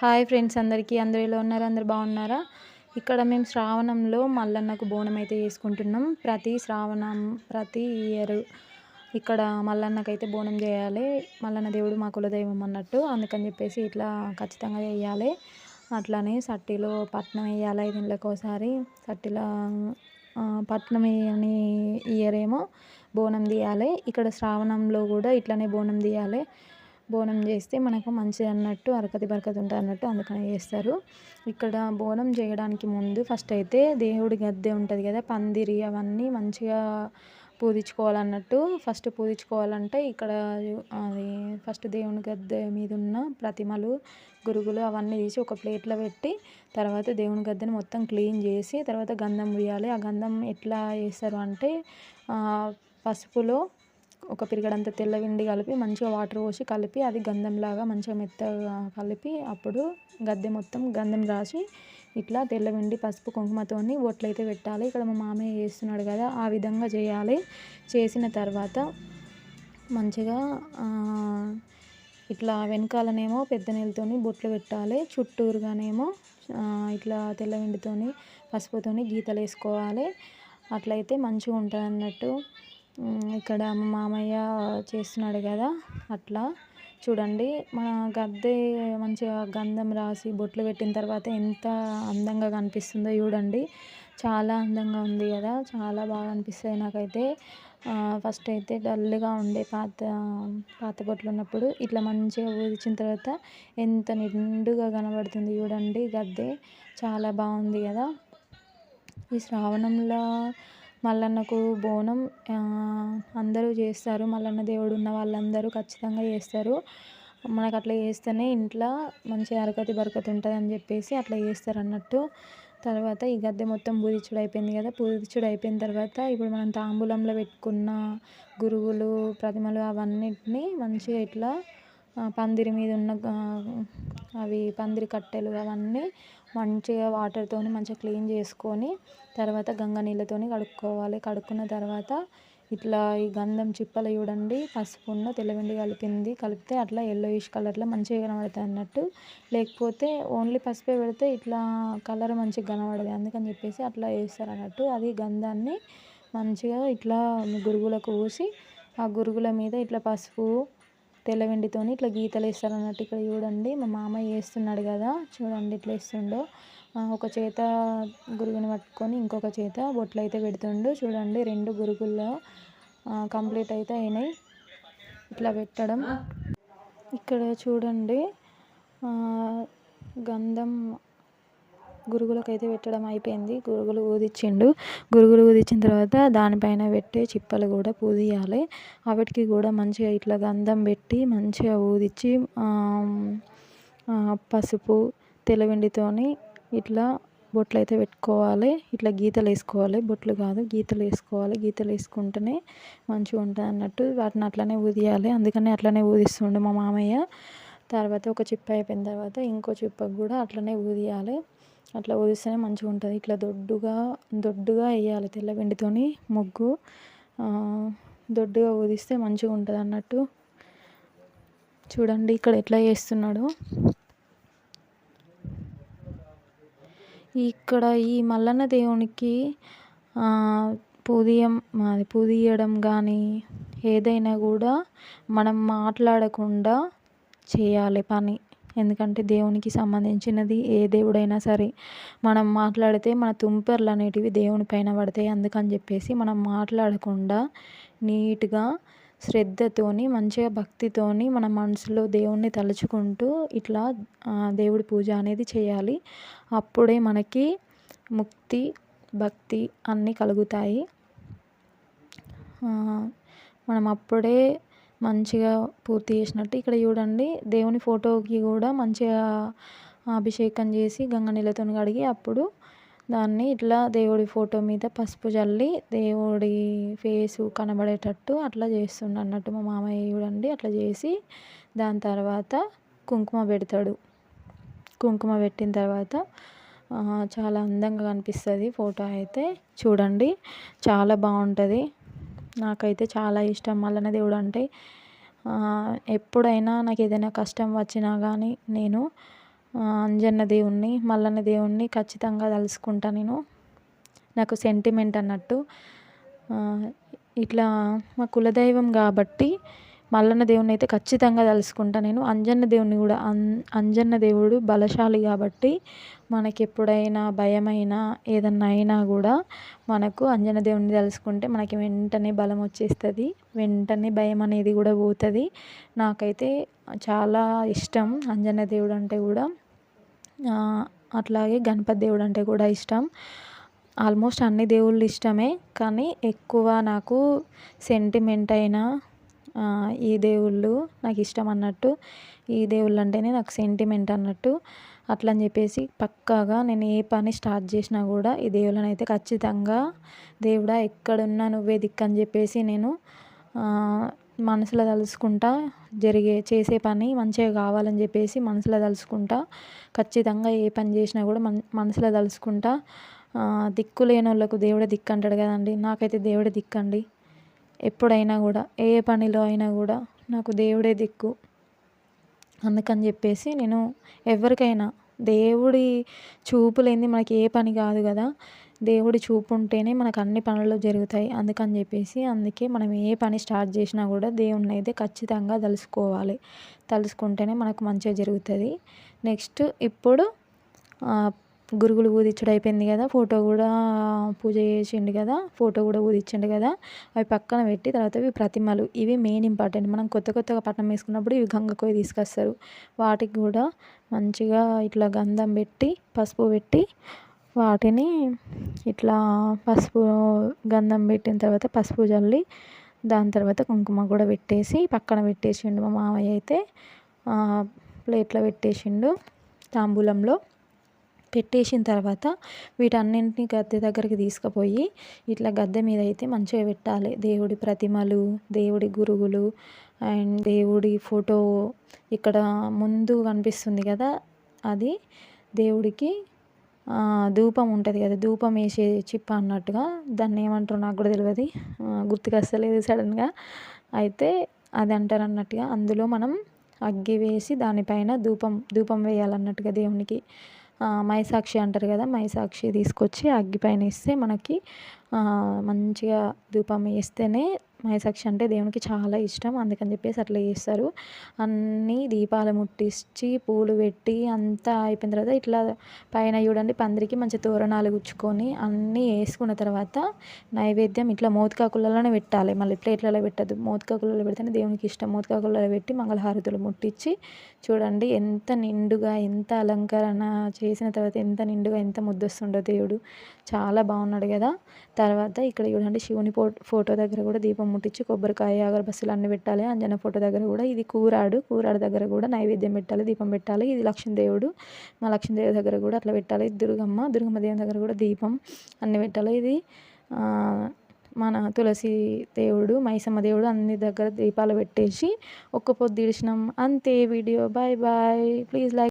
Hi friends అందరికీ. అందరూ ఎలా ఉన్నారు? అందరు బాగున్నారా? ఇక్కడ మేము శ్రావణంలో మల్లన్నకు బోనం అయితే చేసుకుంటున్నాం. ప్రతి శ్రావణం ప్రతి ఇయర్ ఇక్కడ మల్లన్నకైతే బోనం చేయాలి. మల్లన్న దేవుడు మా కులదైవం అన్నట్టు. అందుకని చెప్పేసి ఇట్లా ఖచ్చితంగా చేయాలి. అట్లానే సట్టిలో పట్నం వేయాలి ఐదు ఒకసారి. సట్టిలో పట్నం అని ఇయర్ ఏమో బోనం తీయాలి. ఇక్కడ శ్రావణంలో కూడా ఇట్లనే బోనం తీయాలి. బోనం చేస్తే మనకు మంచిది అన్నట్టు అరకతి బరకతి ఉంటుంది అన్నట్టు అందుకని చేస్తారు. ఇక్కడ బోనం చేయడానికి ముందు ఫస్ట్ అయితే దేవుడి గద్దె ఉంటుంది కదా పందిరి అవన్నీ మంచిగా పూజించుకోవాలన్నట్టు ఫస్ట్ పూజించుకోవాలంటే ఇక్కడ అది ఫస్ట్ దేవుని గద్దె మీద ఉన్న ప్రతిమలు గురుగులు అవన్నీ తీసి ఒక ప్లేట్లో పెట్టి తర్వాత దేవుని గద్దెని మొత్తం క్లీన్ చేసి తర్వాత గంధం వేయాలి ఆ గంధం ఎట్లా చేస్తారు అంటే పసుపులో ఒక పిరిగడంత తెల్లవిండి కలిపి మంచిగా వాటర్ పోసి కలిపి అది గంధంలాగా మంచిగా మెత్తగా కలిపి అప్పుడు గద్దె మొత్తం గంధం రాసి ఇట్లా తెల్లవిండి పసుపు కుంకుమతోని బొట్లు పెట్టాలి. ఇక్కడ మా మామయ్య చేస్తున్నాడు కదా ఆ విధంగా చేయాలి. చేసిన తర్వాత మంచిగా ఇట్లా వెనకాలనేమో పెద్ద నీళ్ళతోని బొట్లు పెట్టాలి. చుట్టూరుగానేమో ఇట్లా తెల్లవిండితోని పసుపుతోని గీతలు వేసుకోవాలి అట్లయితే మంచిగా ఉంటుంది అన్నట్టు ఇక్కడ మా మామయ్య చేస్తున్నాడు కదా అట్లా. చూడండి మన గద్దె మంచిగా గంధం రాసి బొట్లు పెట్టిన తర్వాత ఎంత అందంగా కనిపిస్తుందో చూడండి. చాలా అందంగా ఉంది కదా చాలా బాగా అనిపిస్తుంది నాకైతే. ఫస్ట్ అయితే డల్గా ఉండే పాత పాత బొట్లు ఉన్నప్పుడు ఇట్లా మంచిగా ఊదించిన తర్వాత ఎంత నిండుగా కనబడుతుంది చూడండి గద్దె. చాలా బాగుంది కదా. ఈ శ్రావణంలో మల్లన్నకు బోనం అందరూ చేస్తారు. మల్లన్న దేవుడు ఉన్న వాళ్ళందరూ ఖచ్చితంగా చేస్తారు. మనకు అట్లా చేస్తేనే ఇంట్లో మంచి అరకతి బరకతి ఉంటుంది అని చెప్పేసి అట్లా చేస్తారు అన్నట్టు. తర్వాత ఈ గద్దె మొత్తం పూజించుడు అయిపోయింది కదా. పూజించుడు అయిపోయిన తర్వాత ఇప్పుడు మనం తాంబూలంలో పెట్టుకున్న గురువులు ప్రతిమలు అవన్నిటిని మంచిగా ఇట్లా పందిరి మీద ఉన్న అవి పందిరి కట్టెలు అవన్నీ మంచిగా వాటర్తోని మంచిగా క్లీన్ చేసుకొని తర్వాత గంగ నీళ్ళతోని కడుక్కోవాలి. కడుక్కున్న తర్వాత ఇట్లా ఈ గంధం చిప్పలు చూడండి పసుపున్న తెల్లవెండి కలిపింది. కలిపితే అట్లా ఎల్లోయిష్ కలర్లో మంచిగా కనబడుతుంది అన్నట్టు. లేకపోతే ఓన్లీ పసుపే పెడితే ఇట్లా కలర్ మంచిగా కనబడదు. అందుకని చెప్పేసి అట్లా వేస్తారు అన్నట్టు. అది గంధాన్ని మంచిగా ఇట్లా గురుగులకు పోసి ఆ గురుగుల మీద ఇట్లా పసుపు తెల్ల వెండితోని ఇట్లా గీతలు వేస్తారు అన్నట్టు ఇక్కడ చూడండి. మా మామయ్య వేస్తున్నాడు కదా. చూడండి ఇట్లా వేస్తుండో. ఒక చేత గురుగుని పట్టుకొని ఇంకొక చేత బొట్లు అయితే పెడుతుండు. చూడండి రెండు గురుగుల్లో కంప్లీట్ అయితే అయినాయి. ఇట్లా పెట్టడం. ఇక్కడ చూడండి గంధం గురుగులకు అయితే పెట్టడం అయిపోయింది. గురుగులు ఊదిచ్చిండు. గురుగులు ఊదిచ్చిన తర్వాత దానిపైన పెట్టే చిప్పలు కూడా పూదియాలి. వాటికి కూడా మంచిగా ఇట్లా గంధం పెట్టి మంచిగా ఊదిచ్చి పసుపు తెల్లవెండితోని ఇట్లా బొట్లు అయితే పెట్టుకోవాలి. ఇట్లా గీతలు వేసుకోవాలి. బొట్లు కాదు గీతలు వేసుకోవాలి. గీతలు వేసుకుంటేనే మంచిగా ఉంటుంది అన్నట్టు వాటిని అట్లనే ఊదియాలి. అందుకని అట్లనే ఊదిస్తుండే మా మామయ్య. తర్వాత ఒక చిప్ప అయిపోయిన తర్వాత ఇంకో చిప్పకు కూడా అట్లనే ఊదియాలి. అట్లా ఊదిస్తేనే మంచిగా ఉంటుంది. ఇట్లా దొడ్డుగా దొడ్డుగా వేయాలి తెల్ల పిండితోని ముగ్గు. దొడ్డుగా ఊదిస్తే మంచిగా ఉంటుంది అన్నట్టు. చూడండి ఇక్కడ ఎట్లా చేస్తున్నాడు. ఇక్కడ ఈ మల్లన్న దేవునికి పూదియం అది పూదియడం కానీ ఏదైనా కూడా మనం మాట్లాడకుండా చేయాలి పని. ఎందుకంటే దేవునికి సంబంధించినది ఏ దేవుడైనా సరే. మనం మాట్లాడితే మన తుంపెర్లు అనేటివి దేవుని పైన పడతాయి. అందుకని చెప్పేసి మనం మాట్లాడకుండా నీట్గా శ్రద్ధతోని మంచిగా భక్తితోని మన మనసులో దేవుణ్ణి తలుచుకుంటూ ఇట్లా దేవుడి పూజ అనేది చేయాలి. అప్పుడే మనకి ముక్తి భక్తి అన్నీ కలుగుతాయి. మనం అప్పుడే మంచిగా పూర్తి చేసినట్టు. ఇక్కడ చూడండి దేవుని ఫోటోకి కూడా మంచిగా అభిషేకం చేసి గంగ నీళ్ళతో కడిగి అప్పుడు దాన్ని ఇట్లా దేవుడి ఫోటో మీద పసుపు చల్లి దేవుడి ఫేసు కనబడేటట్టు అట్లా చేస్తుండ అన్నట్టు మా మామయ్య చూడండి అట్లా చేసి దాని తర్వాత కుంకుమ పెడతాడు. కుంకుమ పెట్టిన తర్వాత చాలా అందంగా కనిపిస్తుంది ఫోటో అయితే. చూడండి చాలా బాగుంటుంది. నాకైతే చాలా ఇష్టం. మల్లన్న దేవుడు అంటే ఎప్పుడైనా నాకు ఏదైనా కష్టం వచ్చినా కానీ నేను అంజన్న దేవుణ్ణి మల్లన్న దేవుణ్ణి ఖచ్చితంగా తలుసుకుంటా నేను. నాకు సెంటిమెంట్ అన్నట్టు ఇట్లా మా కులదైవం కాబట్టి మల్లన్న దేవుణ్ణి అయితే ఖచ్చితంగా తలుసుకుంటా నేను. అంజన్న దేవుని కూడా అం అంజన్న దేవుడు బలశాలి కాబట్టి మనకి ఎప్పుడైనా భయమైనా ఏదన్నా అయినా కూడా మనకు అంజన్న దేవుని తలుసుకుంటే మనకి వెంటనే బలం వచ్చేస్తుంది. వెంటనే భయం అనేది కూడా పోతుంది. నాకైతే చాలా ఇష్టం అంజన్న దేవుడు అంటే కూడా. అట్లాగే గణపతి దేవుడు అంటే కూడా ఇష్టం. ఆల్మోస్ట్ అన్ని దేవుళ్ళు ఇష్టమే. కానీ ఎక్కువ నాకు సెంటిమెంట్ అయినా ఈ దేవుళ్ళు నాకు ఇష్టం అన్నట్టు ఈ దేవుళ్ళు అంటేనే నాకు సెంటిమెంట్ అన్నట్టు అట్లా అని చెప్పేసి పక్కాగా నేను ఏ పని స్టార్ట్ చేసినా కూడా ఈ దేవుళ్ళని అయితే ఖచ్చితంగా దేవుడా ఎక్కడున్నా నువ్వే దిక్కు అని చెప్పేసి నేను మనసులో తలుసుకుంటా జరిగే చేసే పని మంచిగా కావాలని చెప్పేసి మనసులో తలుసుకుంటా ఖచ్చితంగా ఏ పని చేసినా కూడా మన మనసులో తలుసుకుంటా దిక్కు లేని వాళ్ళకు దేవుడే దిక్కు అంటాడు కదండి నాకైతే దేవుడే దిక్కు అండి ఎప్పుడైనా కూడా ఏ పనిలో అయినా కూడా నాకు దేవుడే దిక్కు. అందుకని చెప్పేసి నేను ఎవరికైనా దేవుడి చూపు లేనిది మనకి ఏ పని కాదు కదా దేవుడి చూపు ఉంటేనే మనకు అన్ని పనులు జరుగుతాయి. అందుకని చెప్పేసి అందుకే మనం ఏ పని స్టార్ట్ చేసినా కూడా దేవుణ్ణి అయితే ఖచ్చితంగా తలుసుకోవాలి. తలుసుకుంటేనే మనకు మంచిగా జరుగుతుంది. నెక్స్ట్ ఇప్పుడు గురుగులు ఊదించడం అయిపోయింది కదా ఫోటో కూడా పూజ చేసిండు కదా ఫోటో కూడా ఊదించిండు కదా అవి పక్కన పెట్టి తర్వాత ఇవి ప్రతిమలు ఇవి మెయిన్ ఇంపార్టెంట్ మనం కొత్త కొత్తగా పట్టణం వేసుకున్నప్పుడు ఇవి గంగకోయి తీసుకొస్తారు. వాటికి కూడా మంచిగా ఇట్లా గంధం పెట్టి పసుపు పెట్టి వాటిని ఇట్లా పసుపు గంధం పెట్టిన తర్వాత పసుపు చల్లి దాని తర్వాత కుంకుమ కూడా పెట్టేసి పక్కన పెట్టేసిండు మా మామయ్య అయితే. ప్లేట్లో పెట్టేసిండు తాంబూలంలో. పెట్టేసిన తర్వాత వీటన్నింటినీ గద్దె దగ్గరికి తీసుకుపోయి ఇట్లా గద్దె మీద అయితే మంచిగా పెట్టాలి. దేవుడి ప్రతిమలు దేవుడి గురుగులు అండ్ దేవుడి ఫోటో ఇక్కడ ముందు కనిపిస్తుంది కదా అది దేవుడికి ధూపం ఉంటుంది కదా ధూపం వేసే చిప్ప అన్నట్టుగా. దాన్ని ఏమంటారో నాకు కూడా తెలియదు గుర్తుకు వస్తలేదు సడన్గా. అయితే అది అంటారు అన్నట్టుగా అందులో మనం అగ్గి వేసి దానిపైన ధూపం ధూపం వేయాలన్నట్టుగా దేవునికి. మైసాక్షి అంటారు కదా మైసాక్షి తీసుకొచ్చి అగ్గి పైన వేస్తే మనకి మంచిగా ధూపం వేస్తేనే మైసాక్షి అంటే దేవునికి చాలా ఇష్టం. అందుకని చెప్పేసి అట్లా చేస్తారు. అన్నీ దీపాలు ముట్టించి పూలు పెట్టి అంతా అయిపోయిన తర్వాత ఇట్లా పైన చూడండి పందిరికి మంచి తోరణాలు గుచ్చుకొని అన్నీ వేసుకున్న తర్వాత నైవేద్యం ఇట్లా మోతికాకులలోనే పెట్టాలి. మళ్ళీ ప్లేట్లలో పెట్టద్దు. మోతికాకులలో పెడితేనే దేవునికి ఇష్టం. మోతికాకులలో పెట్టి మంగళహారతులు ముట్టించి చూడండి ఎంత నిండుగా ఎంత అలంకరణ చేసిన తర్వాత ఎంత నిండుగా ఎంత ముద్దొస్తుండో దేవుడు. చాలా బాగున్నాడు కదా. తర్వాత ఇక్కడ చూడండి శివుని ఫోటో దగ్గర కూడా దీపం ముట్టించి కొబ్బరికాయ అగరబస్సులు అన్నీ పెట్టాలి. అంజన ఫోటో దగ్గర కూడా ఇది కూరాడు. కూరాడు దగ్గర కూడా నైవేద్యం పెట్టాలి దీపం పెట్టాలి. ఇది లక్ష్మీదేవుడు. మా లక్ష్మీదేవి దగ్గర కూడా అట్లా పెట్టాలి. దుర్గమ్మ దుర్గమ్మ దేవుని దగ్గర కూడా దీపం అన్నీ పెట్టాలి. ఇది మన తులసి దేవుడు మైసమ్మ దేవుడు అన్ని దగ్గర దీపాలు పెట్టేసి ఒక్క పొద్దు ఇడిచినాం. అంతే video. Bye bye please like